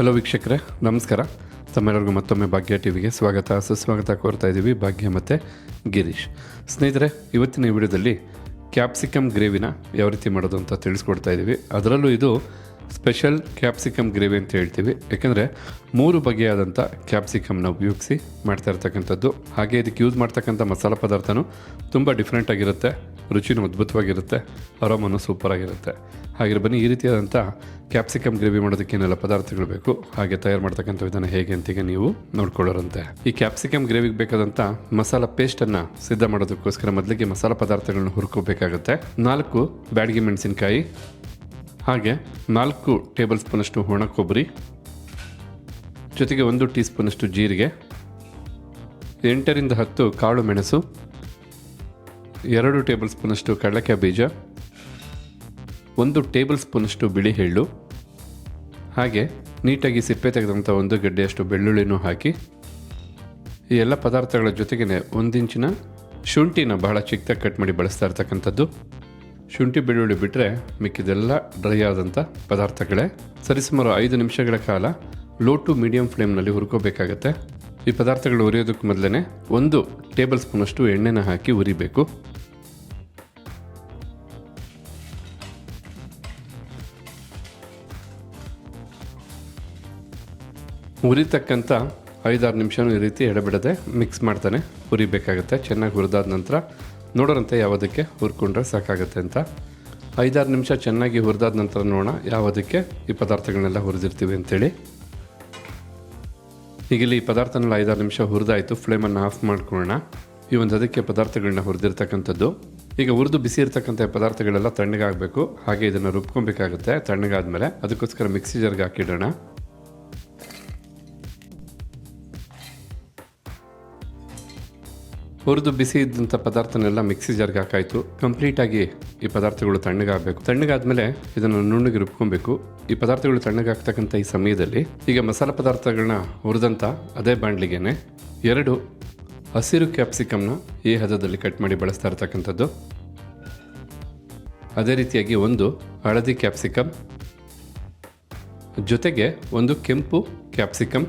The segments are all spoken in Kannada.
ಹಲೋ ವೀಕ್ಷಕರೇ, ನಮಸ್ಕಾರ. ತಮ್ಮೆಲ್ಲರಿಗೂ ಮತ್ತೊಮ್ಮೆ ಭಾಗ್ಯ ಟಿವಿಗೆ ಸ್ವಾಗತ. ಸುಸ್ವಾಗತ ಕೋರ್ತಾ ಇದ್ದೀವಿ ಭಾಗ್ಯ ಮತ್ತು ಗಿರೀಶ್. ಸ್ನೇಹಿತರೆ, ಇವತ್ತಿನ ಈ ವಿಡಿಯೋದಲ್ಲಿ ಕ್ಯಾಪ್ಸಿಕಮ್ ಗ್ರೇವಿನ ಯಾವ ರೀತಿ ಮಾಡೋದು ಅಂತ ತಿಳಿಸ್ಕೊಡ್ತಾ ಇದ್ದೀವಿ. ಅದರಲ್ಲೂ ಇದು ಸ್ಪೆಷಲ್ ಕ್ಯಾಪ್ಸಿಕಮ್ ಗ್ರೇವಿ ಅಂತ ಹೇಳ್ತೀವಿ. ಯಾಕೆಂದರೆ ಮೂರು ಬಗೆಯಾದಂಥ ಕ್ಯಾಪ್ಸಿಕಮ್ನ ಉಪಯೋಗಿಸಿ ಮಾಡ್ತಾ ಇರ್ತಕ್ಕಂಥದ್ದು. ಹಾಗೆ ಇದಕ್ಕೆ ಯೂಸ್ ಮಾಡ್ತಕ್ಕಂಥ ಮಸಾಲೆ ಪದಾರ್ಥನೂ ತುಂಬ ಡಿಫ್ರೆಂಟ್ ಆಗಿರುತ್ತೆ. ರುಚಿನೂ ಅದ್ಭುತವಾಗಿರುತ್ತೆ. ಅರೋಮನು ಸೂಪರಾಗಿರುತ್ತೆ. ಹಾಗೆ ಬನ್ನಿ, ಈ ರೀತಿಯಾದಂಥ ಕ್ಯಾಪ್ಸಿಕಮ್ ಗ್ರೇವಿ ಮಾಡೋದಕ್ಕೆ ಏನೆಲ್ಲ ಪದಾರ್ಥಗಳು ಬೇಕು, ಹಾಗೆ ತಯಾರು ಮಾಡ್ತಕ್ಕಂಥ ವಿಧಾನ ಹೇಗೆ ಅಂತೀಗ ನೀವು ನೋಡ್ಕೊಳ್ಳೋರಂತೆ. ಈ ಕ್ಯಾಪ್ಸಿಕಮ್ ಗ್ರೇವಿಗೆ ಬೇಕಾದಂಥ ಮಸಾಲ ಪೇಸ್ಟನ್ನು ಸಿದ್ಧ ಮಾಡೋದಕ್ಕೋಸ್ಕರ ಮೊದಲಿಗೆ ಮಸಾಲ ಪದಾರ್ಥಗಳನ್ನ ಹುರ್ಕೋಬೇಕಾಗುತ್ತೆ. ನಾಲ್ಕು ಬ್ಯಾಡಗಿ ಮೆಣಸಿನಕಾಯಿ, ಹಾಗೆ ನಾಲ್ಕು ಟೇಬಲ್ ಸ್ಪೂನಷ್ಟು ಒಣ ಕೊಬ್ಬರಿ, ಜೊತೆಗೆ ಒಂದು ಟೀ ಸ್ಪೂನಷ್ಟು ಜೀರಿಗೆ, ಎಂಟರಿಂದ ಹತ್ತು ಕಾಳು ಮೆಣಸು ಎರಡು ಟೇಬಲ್ ಸ್ಪೂನಷ್ಟು ಕಡಲೆಕಾಯಿ ಬೀಜ, ಒಂದು ಟೇಬಲ್ ಸ್ಪೂನಷ್ಟು ಬಿಳಿ ಎಳ್ಳು ಹಾಗೆ ನೀಟಾಗಿ ಸಿಪ್ಪೆ ತೆಗೆದಂಥ ಒಂದು ಗಡ್ಡೆಯಷ್ಟು ಬೆಳ್ಳುಳ್ಳಿನೂ ಹಾಕಿ, ಈ ಎಲ್ಲ ಪದಾರ್ಥಗಳ ಜೊತೆಗೇ ಒಂದಿಂಚಿನ ಶುಂಠಿನ ಬಹಳ ಚಿಕ್ಕದಾಗಿ ಕಟ್ ಮಾಡಿ ಬಳಸ್ತಾ ಇರ್ತಕ್ಕಂಥದ್ದು. ಶುಂಠಿ, ಬೆಳ್ಳುಳ್ಳಿ ಬಿಟ್ಟರೆ ಮಿಕ್ಕಿದೆಲ್ಲ ಡ್ರೈ ಆದಂಥ ಪದಾರ್ಥಗಳೇ. ಸರಿಸುಮಾರು ಐದು ನಿಮಿಷಗಳ ಕಾಲ ಲೋ ಟು ಮೀಡಿಯಂ ಫ್ಲೇಮ್ನಲ್ಲಿ ಹುರ್ಕೋಬೇಕಾಗತ್ತೆ. ಈ ಪದಾರ್ಥಗಳು ಉರಿಯೋದಕ್ಕೆ ಮೊದಲೇ ಒಂದು ಟೇಬಲ್ ಸ್ಪೂನಷ್ಟು ಎಣ್ಣೆನ ಹಾಕಿ ಉರಿಬೇಕು. ಉರಿತಕ್ಕಂಥ ಐದಾರು ನಿಮಿಷನೂ ಈ ರೀತಿ ಎಡಬಿಡದೆ ಮಿಕ್ಸ್ ಮಾಡ್ತಾನೆ ಹುರಿಬೇಕಾಗುತ್ತೆ ಚೆನ್ನಾಗಿ ಹುರಿದಾದ ನಂತರ ನೋಡೋರಂತೆ ಯಾವುದಕ್ಕೆ ಹುರ್ಕೊಂಡ್ರೆ ಸಾಕಾಗುತ್ತೆ ಅಂತ. ಐದಾರು ನಿಮಿಷ ಚೆನ್ನಾಗಿ ಹುರಿದಾದ ನಂತರ ನೋಡೋಣ ಯಾವುದಕ್ಕೆ ಈ ಪದಾರ್ಥಗಳನ್ನೆಲ್ಲ ಹುರಿದಿರ್ತೀವಿ ಅಂತೇಳಿ. ಈಗ ಇಲ್ಲಿ ಪದಾರ್ಥನೆಲ್ಲ ಐದಾರು ನಿಮಿಷ ಹುರಿದಾಯಿತು. ಫ್ಲೇಮನ್ನು ಆಫ್ ಮಾಡ್ಕೊಳ್ಳೋಣ. ಈ ಒಂದು ಅದಕ್ಕೆ ಪದಾರ್ಥಗಳನ್ನ ಹುರಿದಿರ್ತಕ್ಕಂಥದ್ದು. ಈಗ ಹುರಿದು ಬಿಸಿ ಇರ್ತಕ್ಕಂಥ ಪದಾರ್ಥಗಳೆಲ್ಲ ತಣ್ಣಗಾಗಬೇಕು. ಹಾಗೆ ಇದನ್ನು ರುಬ್ಕೊಬೇಕಾಗುತ್ತೆ. ತಣ್ಣಗಾದ್ಮೇಲೆ ಅದಕ್ಕೋಸ್ಕರ ಮಿಕ್ಸಿ ಜಾರ್ಗೆ ಹಾಕಿಡೋಣ. ಹುರಿದು ಬಿಸಿ ಇದ್ದಂಥ ಪದಾರ್ಥನೆಲ್ಲ ಮಿಕ್ಸಿ ಜಾರ್ಗೆ ಹಾಕಾಯಿತು. ಕಂಪ್ಲೀಟಾಗಿ ಈ ಪದಾರ್ಥಗಳು ತಣ್ಣಗಾಗಬೇಕು. ತಣ್ಣಗಾದ್ಮೇಲೆ ಇದನ್ನು ನುಣ್ಣಗೆ ರುಬ್ಕೊಬೇಕು. ಈ ಪದಾರ್ಥಗಳು ತಣ್ಣಗಾಗ್ತಕ್ಕಂಥ ಈ ಸಮಯದಲ್ಲಿ ಈಗ ಮಸಾಲೆ ಪದಾರ್ಥಗಳನ್ನ ಹುರಿದಂಥ ಅದೇ ಬಾಣಲಿಗೆನೆ ಎರಡು ಹಸಿರು ಕ್ಯಾಪ್ಸಿಕಮ್ನ ಈ ಹದದಲ್ಲಿ ಕಟ್ ಮಾಡಿ ಬಳಸ್ತಾ ಇರ್ತಕ್ಕಂಥದ್ದು. ಅದೇ ರೀತಿಯಾಗಿ ಒಂದು ಹಳದಿ ಕ್ಯಾಪ್ಸಿಕಮ್, ಜೊತೆಗೆ ಒಂದು ಕೆಂಪು ಕ್ಯಾಪ್ಸಿಕಮ್.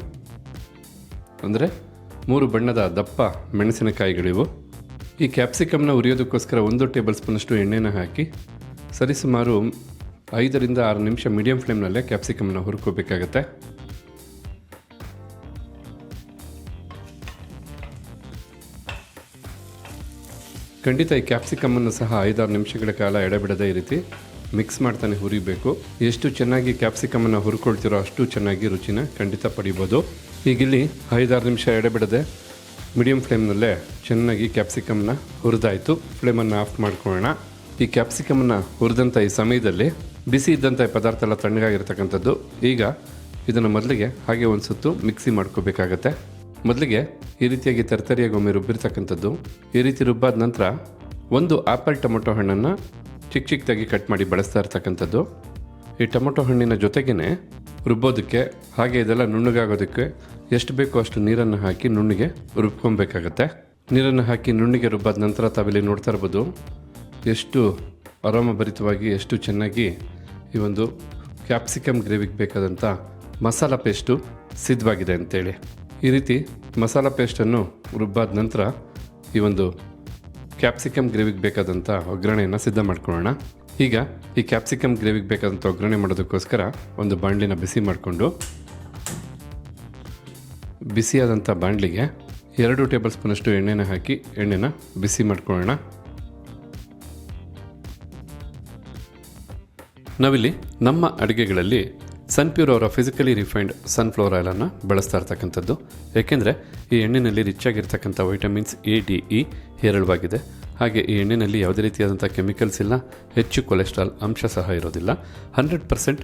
ಅಂದರೆ ಮೂರು ಬಣ್ಣದ ದಪ್ಪ ಮೆಣಸಿನಕಾಯಿಗಳಿವು. ಈ ಕ್ಯಾಪ್ಸಿಕಮ್ನ ಉರಿಯೋದಕ್ಕೋಸ್ಕರ ಒಂದು ಟೇಬಲ್ ಸ್ಪೂನಷ್ಟು ಎಣ್ಣೆನ ಹಾಕಿ, ಸರಿಸುಮಾರು ಐದರಿಂದ ಆರು ನಿಮಿಷ ಮೀಡಿಯಂ ಫ್ಲೇಮ್ನಲ್ಲೇ ಕ್ಯಾಪ್ಸಿಕಮ್ನ ಹುರ್ಕೋಬೇಕಾಗತ್ತೆ. ಖಂಡಿತ ಈ ಕ್ಯಾಪ್ಸಿಕಮ್ಮನ್ನು ಸಹ ಐದಾರು ನಿಮಿಷಗಳ ಕಾಲ ಎಡೆಬಿಡದೆ ಈ ರೀತಿ ಮಿಕ್ಸ್ ಮಾಡ್ತಾನೆ ಹುರಿಬೇಕು. ಎಷ್ಟು ಚೆನ್ನಾಗಿ ಕ್ಯಾಪ್ಸಿಕಮ್ಮನ್ನು ಹುರ್ಕೊಳ್ತಿರೋ ಅಷ್ಟು ಚೆನ್ನಾಗಿ ರುಚಿನ ಖಂಡಿತ ಪಡಿಬೋದು. ಈಗಿಲ್ಲಿ ಐದಾರು ನಿಮಿಷ ಎಡೆಬಿಡದೆ ಮೀಡಿಯಮ್ ಫ್ಲೇಮ್ನಲ್ಲೇ ಚೆನ್ನಾಗಿ ಕ್ಯಾಪ್ಸಿಕಮ್ನ ಹುರಿದಾಯಿತು. ಫ್ಲೇಮನ್ನು ಆಫ್ ಮಾಡ್ಕೊಳ್ಳೋಣ. ಈ ಕ್ಯಾಪ್ಸಿಕಮನ್ನು ಹುರಿದಂಥ ಈ ಸಮಯದಲ್ಲಿ ಬಿಸಿ ಇದ್ದಂಥ ಪದಾರ್ಥ ಎಲ್ಲ ತಣ್ಣಗಾಗಿರ್ತಕ್ಕಂಥದ್ದು. ಈಗ ಇದನ್ನು ಮೊದಲಿಗೆ ಹಾಗೆ ಒಂದು ಸುತ್ತು ಮಿಕ್ಸಿ ಮಾಡ್ಕೋಬೇಕಾಗತ್ತೆ. ಮೊದಲಿಗೆ ಈ ರೀತಿಯಾಗಿ ತರ್ತರಿಯಾಗಿ ಒಮ್ಮೆ ರುಬ್ಬಿರ್ತಕ್ಕಂಥದ್ದು. ಈ ರೀತಿ ರುಬ್ಬಾದ ನಂತರ ಒಂದು ಆಪಲ್ ಟೊಮೊಟೊ ಹಣ್ಣನ್ನು ಚಿಕ್ಕ ಚಿಕ್ಕದಾಗಿ ಕಟ್ ಮಾಡಿ ಬಳಸ್ತಾ ಇರ್ತಕ್ಕಂಥದ್ದು. ಈ ಟೊಮೊಟೊ ಹಣ್ಣಿನ ಜೊತೆಗೇ ರುಬ್ಬೋದಕ್ಕೆ, ಹಾಗೆ ಇದೆಲ್ಲ ನುಣ್ಣಗಾಗೋದಕ್ಕೆ ಎಷ್ಟು ಬೇಕೋ ಅಷ್ಟು ನೀರನ್ನು ಹಾಕಿ ನುಣ್ಣಿಗೆ ರುಬ್ಕೊಬೇಕಾಗತ್ತೆ. ನೀರನ್ನು ಹಾಕಿ ನುಣ್ಣಿಗೆ ರುಬ್ಬಾದ ನಂತರ ತಾವಿಲ್ಲಿ ನೋಡ್ತಾ ಇರ್ಬೋದು, ಎಷ್ಟು ಆರಾಮಭರಿತವಾಗಿ, ಎಷ್ಟು ಚೆನ್ನಾಗಿ ಈ ಒಂದು ಕ್ಯಾಪ್ಸಿಕಮ್ ಗ್ರೇವಿಗೆ ಬೇಕಾದಂಥ ಮಸಾಲ ಪೇಸ್ಟು ಸಿದ್ಧವಾಗಿದೆ ಅಂತೇಳಿ. ಈ ರೀತಿ ಮಸಾಲ ಪೇಸ್ಟನ್ನು ರುಬ್ಬಾದ ನಂತರ ಈ ಒಂದು ಕ್ಯಾಪ್ಸಿಕಮ್ ಗ್ರೇವಿಗೆ ಬೇಕಾದಂಥ ಒಗ್ಗರಣೆಯನ್ನು ಸಿದ್ಧ ಮಾಡ್ಕೊಳ್ಳೋಣ. ಈಗ ಈ ಕ್ಯಾಪ್ಸಿಕಮ್ ಗ್ರೇವಿಗೆ ಬೇಕಾದಂಥ ಒಗ್ಗರಣೆ ಮಾಡೋದಕ್ಕೋಸ್ಕರ ಒಂದು ಬಾಣಲಿನ ಬಿಸಿ ಮಾಡಿಕೊಂಡು ಬಿಸಿಯಾದಂಥ ಬಾಣಲಿಗೆ ಎರಡು ಟೇಬಲ್ ಸ್ಪೂನಷ್ಟು ಎಣ್ಣೆನ ಹಾಕಿ ಎಣ್ಣೆನ ಬಿಸಿ ಮಾಡ್ಕೊಳ್ಳೋಣ. ನಾವಿಲ್ಲಿ ನಮ್ಮ ಅಡುಗೆಗಳಲ್ಲಿ ಸನ್ಪ್ಯೂರ್ ಅವರ ಫಿಸಿಕಲಿ ರಿಫೈನ್ಡ್ ಸನ್ಫ್ಲವರ್ ಆಯಿಲನ್ನು ಬಳಸ್ತಾ ಇರ್ತಕ್ಕಂಥದ್ದು. ಏಕೆಂದರೆ ಈ ಎಣ್ಣೆಯಲ್ಲಿ ರಿಚ್ ಆಗಿರ್ತಕ್ಕಂಥ ವೈಟಮಿನ್ಸ್ ಎ ಡಿ ಇ ಹೇರಳವಾಗಿದೆ. ಹಾಗೆ ಈ ಎಣ್ಣೆಯಲ್ಲಿ ಯಾವುದೇ ರೀತಿಯಾದಂಥ ಕೆಮಿಕಲ್ಸ್ ಇಲ್ಲ, ಹೆಚ್ಚು ಕೊಲೆಸ್ಟ್ರಾಲ್ ಅಂಶ ಸಹ ಇರೋದಿಲ್ಲ. ಹಂಡ್ರೆಡ್ ಪರ್ಸೆಂಟ್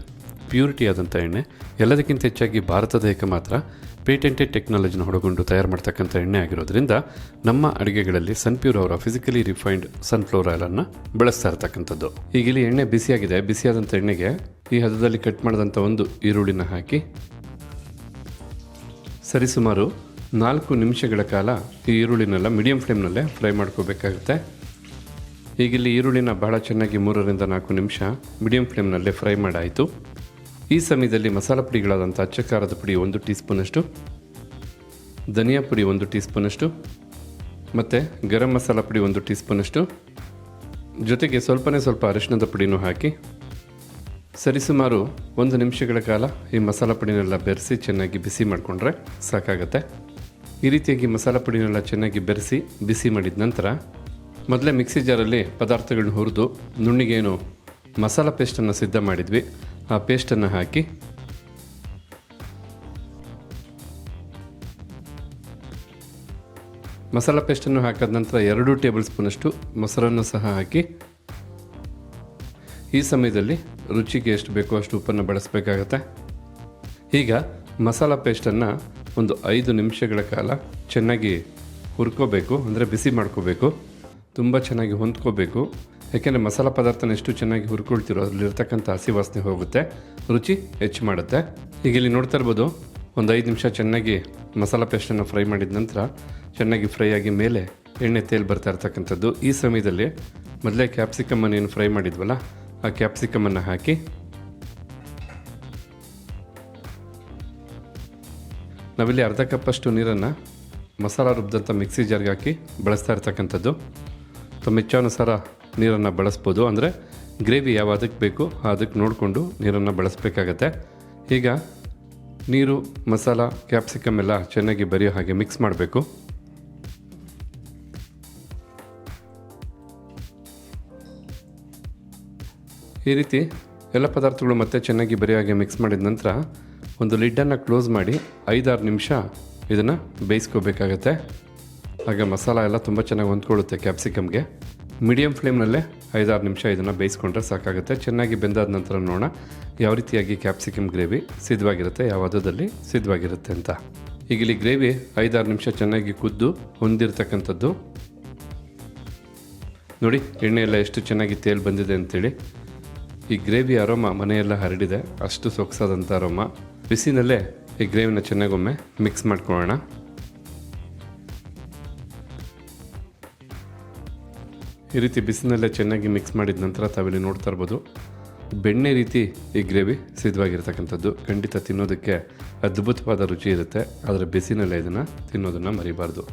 ಪ್ಯೂರಿಟಿ ಆದಂಥ ಎಣ್ಣೆ. ಎಲ್ಲದಕ್ಕಿಂತ ಹೆಚ್ಚಾಗಿ ಭಾರತದ ಏಕಮಾತ್ರ ಮಾತ್ರ ಪೇಟೆಂಟೆಡ್ ಟೆಕ್ನಾಲಜಿನ ಹೊಡಗೊಂಡು ತಯಾರು ಮಾಡ್ತಕ್ಕಂಥ ಎಣ್ಣೆ ಆಗಿರೋದ್ರಿಂದ ನಮ್ಮ ಅಡುಗೆಗಳಲ್ಲಿ ಸನ್ಪ್ಯೂರ್ ಅವರ ಫಿಸಿಕಲಿ ರಿಫೈನ್ಡ್ ಸನ್ಫ್ಲವರ್ ಆಯಿಲನ್ನು ಬಳಸ್ತಾ ಇರ್ತಕ್ಕಂಥದ್ದು. ಈಗ ಇಲ್ಲಿ ಎಣ್ಣೆ ಬಿಸಿಯಾಗಿದೆ. ಬಿಸಿಯಾದಂಥ ಎಣ್ಣೆಗೆ ಈ ಹದದಲ್ಲಿ ಕಟ್ ಮಾಡಿದಂಥ ಒಂದು ಈರುಳ್ಳಿನ ಹಾಕಿ ಸರಿಸುಮಾರು ನಾಲ್ಕು ನಿಮಿಷಗಳ ಕಾಲ ಈ ಈರುಳ್ಳಿನೆಲ್ಲ ಮೀಡಿಯಂ ಫ್ಲೇಮ್ನಲ್ಲೇ ಫ್ರೈ ಮಾಡ್ಕೋಬೇಕಾಗುತ್ತೆ. ಈಗಿಲ್ಲಿ ಈರುಳ್ಳಿನ ಬಹಳ ಚೆನ್ನಾಗಿ ಮೂರರಿಂದ ನಾಲ್ಕು ನಿಮಿಷ ಮೀಡಿಯಂ ಫ್ಲೇಮ್ನಲ್ಲೇ ಫ್ರೈ ಮಾಡಾಯಿತು. ಈ ಸಮಯದಲ್ಲಿ ಮಸಾಲ ಪುಡಿಗಳಾದಂಥ ಅಚ್ಚ ಖಾರದ ಪುಡಿ ಒಂದು ಟೀ ಸ್ಪೂನಷ್ಟು ಧನಿಯಾ ಪುಡಿ ಒಂದು ಟೀ ಸ್ಪೂನಷ್ಟು ಮತ್ತು ಗರಂ ಮಸಾಲ ಪುಡಿ ಒಂದು ಟೀ ಸ್ಪೂನಷ್ಟು ಜೊತೆಗೆ ಸ್ವಲ್ಪನೇ ಸ್ವಲ್ಪ ಅರಿಶಿಣದ ಪುಡಿನೂ ಹಾಕಿ ಸರಿಸುಮಾರು ಒಂದು ನಿಮಿಷಗಳ ಕಾಲ ಈ ಮಸಾಲ ಪುಡಿನೆಲ್ಲ ಬೆರೆಸಿ ಚೆನ್ನಾಗಿ ಬಿಸಿ ಮಾಡಿಕೊಂಡ್ರೆ ಸಾಕಾಗತ್ತೆ. ಈ ರೀತಿಯಾಗಿ ಮಸಾಲ ಪುಡಿನೆಲ್ಲ ಚೆನ್ನಾಗಿ ಬೆರೆಸಿ ಬಿಸಿ ಮಾಡಿದ ನಂತರ ಮೊದಲೇ ಮಿಕ್ಸಿ ಜಾರಲ್ಲಿ ಪದಾರ್ಥಗಳನ್ನ ಹುರಿದು ನುಣ್ಣಿಗೇನು ಮಸಾಲ ಪೇಸ್ಟನ್ನು ಸಿದ್ಧ ಮಾಡಿದ್ವಿ. ಆ ಪೇಸ್ಟನ್ನು ಹಾಕಿ ಮಸಾಲ ಪೇಸ್ಟನ್ನು ಹಾಕಿದ ನಂತರ ಎರಡು ಟೇಬಲ್ ಸ್ಪೂನಷ್ಟು ಮೊಸರನ್ನು ಸಹ ಹಾಕಿ ಈ ಸಮಯದಲ್ಲಿ ರುಚಿಗೆ ಎಷ್ಟು ಬೇಕೋ ಅಷ್ಟು ಉಪ್ಪನ್ನು ಬಳಸಬೇಕಾಗತ್ತೆ. ಈಗ ಮಸಾಲ ಪೇಸ್ಟನ್ನು ಒಂದು ಐದು ನಿಮಿಷಗಳ ಕಾಲ ಚೆನ್ನಾಗಿ ಹುರ್ಕೋಬೇಕು, ಅಂದರೆ ಬಿಸಿ ಮಾಡ್ಕೋಬೇಕು, ತುಂಬ ಚೆನ್ನಾಗಿ ಹೊಂದ್ಕೋಬೇಕು. ಯಾಕೆಂದರೆ ಮಸಾಲ ಪದಾರ್ಥನ ಎಷ್ಟು ಚೆನ್ನಾಗಿ ಹುರ್ಕೊಳ್ತಿರೋ ಅದರಲ್ಲಿರ್ತಕ್ಕಂಥ ಹಸಿ ವಾಸನೆ ಹೋಗುತ್ತೆ, ರುಚಿ ಹೆಚ್ಚು ಮಾಡುತ್ತೆ. ಈಗ ಇಲ್ಲಿ ನೋಡ್ತಾ ಇರ್ಬೋದು, ಒಂದು ಐದು ನಿಮಿಷ ಚೆನ್ನಾಗಿ ಮಸಾಲ ಪೇಸ್ಟನ್ನು ಫ್ರೈ ಮಾಡಿದ ನಂತರ ಚೆನ್ನಾಗಿ ಫ್ರೈ ಆಗಿ ಮೇಲೆ ಎಣ್ಣೆ ತೇಲ್ ಬರ್ತಾ ಇರ್ತಕ್ಕಂಥದ್ದು. ಈ ಸಮಯದಲ್ಲಿ ಮೊದಲೇ ಕ್ಯಾಪ್ಸಿಕಮ್ಮನ್ನು ಏನು ಫ್ರೈ ಮಾಡಿದ್ವಲ್ಲ, ಆ ಕ್ಯಾಪ್ಸಿಕಮನ್ನು ಹಾಕಿ ನಾವಿಲ್ಲಿ ಅರ್ಧ ಕಪ್ಪಷ್ಟು ನೀರನ್ನು ಮಸಾಲ ರುಬ್ಬಿದಂಥ ಮಿಕ್ಸಿ ಜಾರ್ಗೆ ಹಾಕಿ ಬಳಸ್ತಾ ಇರ್ತಕ್ಕಂಥದ್ದು. ತಮ್ಮ ಇಚ್ಛಾನುಸಾರ ನೀರನ್ನು ಬಳಸ್ಬೋದು. ಅಂದರೆ ಗ್ರೇವಿ ಯಾವ ಅದಕ್ಕೆ ಬೇಕು ಅದಕ್ಕೆ ನೋಡಿಕೊಂಡು ನೀರನ್ನು ಬಳಸಬೇಕಾಗತ್ತೆ. ಈಗ ನೀರು, ಮಸಾಲ ಕ್ಯಾಪ್ಸಿಕಮ್ ಎಲ್ಲ ಚೆನ್ನಾಗಿ ಬರೆಯೋ ಹಾಗೆ ಮಿಕ್ಸ್ ಮಾಡಬೇಕು. ಈ ರೀತಿ ಎಲ್ಲ ಪದಾರ್ಥಗಳು ಮತ್ತೆ ಚೆನ್ನಾಗಿ ಬರೆಯೋ ಹಾಗೆ ಮಿಕ್ಸ್ ಮಾಡಿದ ನಂತರ ಒಂದು ಲಿಡ್ಡನ್ನು ಕ್ಲೋಸ್ ಮಾಡಿ ಐದಾರು ನಿಮಿಷ ಇದನ್ನು ಬೇಯಿಸ್ಕೋಬೇಕಾಗತ್ತೆ. ಆಗ ಮಸಾಲ ಎಲ್ಲ ತುಂಬ ಚೆನ್ನಾಗಿ ಹೊಂದ್ಕೊಳ್ಳುತ್ತೆ ಕ್ಯಾಪ್ಸಿಕಮ್ಗೆ. ಮೀಡಿಯಮ್ ಫ್ಲೇಮ್ನಲ್ಲೇ ಐದಾರು ನಿಮಿಷ ಇದನ್ನು ಬೇಯಿಸ್ಕೊಂಡ್ರೆ ಸಾಕಾಗುತ್ತೆ. ಚೆನ್ನಾಗಿ ಬೆಂದಾದ ನಂತರ ನೋಡೋಣ ಯಾವ ರೀತಿಯಾಗಿ ಕ್ಯಾಪ್ಸಿಕಮ್ ಗ್ರೇವಿ ಸಿದ್ಧವಾಗಿರುತ್ತೆ, ಯಾವ ಹದದಲ್ಲಿ ಸಿದ್ಧವಾಗಿರುತ್ತೆ ಅಂತ. ಈಗ ಇಲ್ಲಿ ಗ್ರೇವಿ ಐದಾರು ನಿಮಿಷ ಚೆನ್ನಾಗಿ ಕುದ್ದು ಹೊಂದಿರತಕ್ಕಂಥದ್ದು. ನೋಡಿ ಎಣ್ಣೆ ಎಲ್ಲ ಎಷ್ಟು ಚೆನ್ನಾಗಿ ತೇಲ್ ಬಂದಿದೆ ಅಂತೇಳಿ. ಈ ಗ್ರೇವಿ ಅರೋಮ ಮನೆಯೆಲ್ಲ ಹರಡಿದೆ. ಅಷ್ಟು ಸೊಗಸಾದಂಥ ಅರೋಮ. ಬಿಸಿನಲ್ಲೇ ಈ ಗ್ರೇವಿನ ಚೆನ್ನಾಗೊಮ್ಮೆ ಮಿಕ್ಸ್ ಮಾಡ್ಕೊಳ್ಳೋಣ. ಈ ರೀತಿ ಬಿಸಿನಲ್ಲೇ ಚೆನ್ನಾಗಿ ಮಿಕ್ಸ್ ಮಾಡಿದ ನಂತರ ತಾವಿಲ್ಲಿ ನೋಡ್ತಾ ಇರ್ಬೋದು, ಬೆಣ್ಣೆ ರೀತಿ ಈ ಗ್ರೇವಿ ಸಿದ್ಧವಾಗಿರ್ತಕ್ಕಂಥದ್ದು. ಖಂಡಿತ ತಿನ್ನೋದಕ್ಕೆ ಅದ್ಭುತವಾದ ರುಚಿ ಇರುತ್ತೆ, ಆದರೆ ಬಿಸಿನಲ್ಲೇ ಇದನ್ನು ತಿನ್ನೋದನ್ನು ಮರಿಬಾರ್ದು.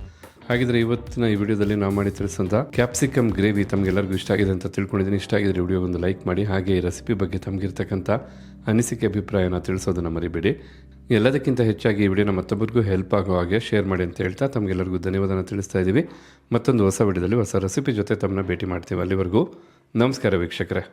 ಹಾಗಿದ್ರೆ ಇವತ್ತಿನ ಈ ವಿಡಿಯೋದಲ್ಲಿ ನಾವು ಮಾಡಿ ತಿಳಿಸಂತ ಕ್ಯಾಪ್ಸಿಕಮ್ ಗ್ರೇವಿ ತಮಗೆಲ್ಲರಿಗೂ ಇಷ್ಟ ಆಗಿದೆ ಅಂತ ತಿಳ್ಕೊಂಡಿದ್ದೀನಿ. ಇಷ್ಟ ಆಗಿದ್ರೆ ವಿಡಿಯೋ ಒಂದು ಲೈಕ್ ಮಾಡಿ, ಹಾಗೆ ಈ ರೆಸಿಪಿ ಬಗ್ಗೆ ತಮಗಿರ್ತಕ್ಕಂಥ ಅನಿಸಿಕೆ, ಅಭಿಪ್ರಾಯನ ತಿಳಿಸೋದನ್ನು ಮರಿಬೇಡಿ. ಎಲ್ಲದಕ್ಕಿಂತ ಹೆಚ್ಚಾಗಿ ಈ ವಿಡಿಯೋನ ಮತ್ತೊಬ್ಬರಿಗೂ ಹೆಲ್ಪ್ ಆಗೋ ಹಾಗೆ ಶೇರ್ ಮಾಡಿ ಅಂತ ಹೇಳ್ತಾ ತಮಗೆಲ್ಲರಿಗೂ ಧನ್ಯವಾದನ ತಿಳಿಸ್ತಾ ಇದ್ದೀವಿ. ಮತ್ತೊಂದು ಹೊಸ ವಿಡಿಯೋದಲ್ಲಿ ಹೊಸ ರೆಸಿಪಿ ಜೊತೆ ತಮ್ಮನ್ನ ಭೇಟಿ ಮಾಡ್ತೀವಿ ಅಲ್ಲಿವರೆಗೂ. ನಮಸ್ಕಾರ ವೀಕ್ಷಕರೇ.